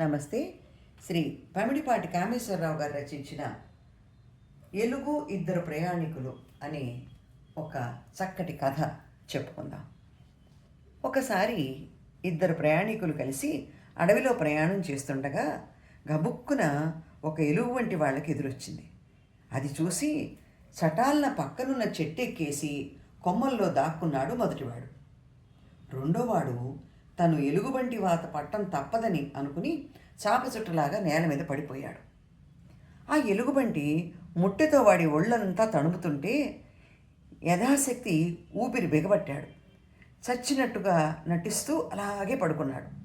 నమస్తే. శ్రీ పమిడిపాటి కామేశ్వరరావు గారు రచించిన ఎలుగు ఇద్దరు ప్రయాణికులు అనే ఒక చక్కటి కథ చెప్పుకుందాం. ఒకసారి ఇద్దరు ప్రయాణికులు కలిసి అడవిలో ప్రయాణం చేస్తుండగా గబుక్కున ఒక ఎలుగు వంటి వాళ్ళకి ఎదురొచ్చింది. అది చూసి చటాలన పక్కనున్న చెట్టెక్కేసి కొమ్మల్లో దాక్కున్నాడు మొదటివాడు. రెండోవాడు తను ఎలుగుబంటి వాత పట్టం తప్పదని అనుకుని చాప చుట్టలాగా నేల మీద పడిపోయాడు. ఆ ఎలుగుబంటి ముట్టెతో వాడి ఒళ్ళంతా తణుపుతుంటే యథాశక్తి ఊపిరి బిగబట్టాడు. చచ్చినట్టుగా నటిస్తూ అలాగే పడుకున్నాడు.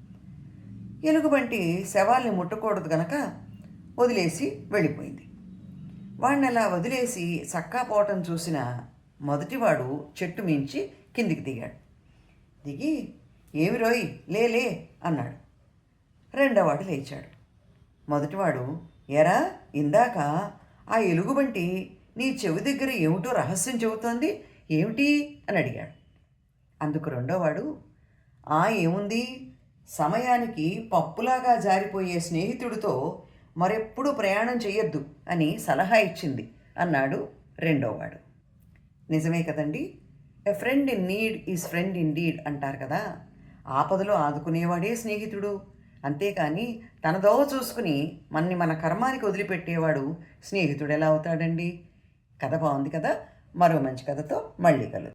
ఎలుగుబంటి శవాల్ని ముట్టకూడదు గనక వదిలేసి వెళ్ళిపోయింది. వాడిని అలా వదిలేసి చక్కా పోవటం చూసిన మొదటివాడు చెట్టు మించి కిందికి దిగాడు. దిగి ఏమి రోయ్? లేలే అన్నాడు. రెండోవాడు లేచాడు. మొదటివాడు ఎరా ఇందాక ఆ ఎలుగుబంటి నీ చెవి దగ్గర ఏమిటో రహస్యం చెబుతోంది? ఏమిటి? అని అడిగాడు. అందుకు రెండోవాడు ఆ ఏముంది? సమయానికి పప్పులాగా జారిపోయే స్నేహితుడితో మరెప్పుడు ప్రయాణం చేయొద్దు అని సలహా ఇచ్చింది అన్నాడు రెండోవాడు. నిజమే కదండి? A friend in need is friend in deed అంటారు కదా? ఆపదలో ఆదుకునేవాడే స్నేహితుడు. అంతేకాని తనదోవ చూసుకుని మనని మన కర్మానికి వదిలిపెట్టేవాడు స్నేహితుడు ఎలా అవుతాడండి? కథ బాగుంది కదా? మరో మంచి కథతో మళ్ళీ కలు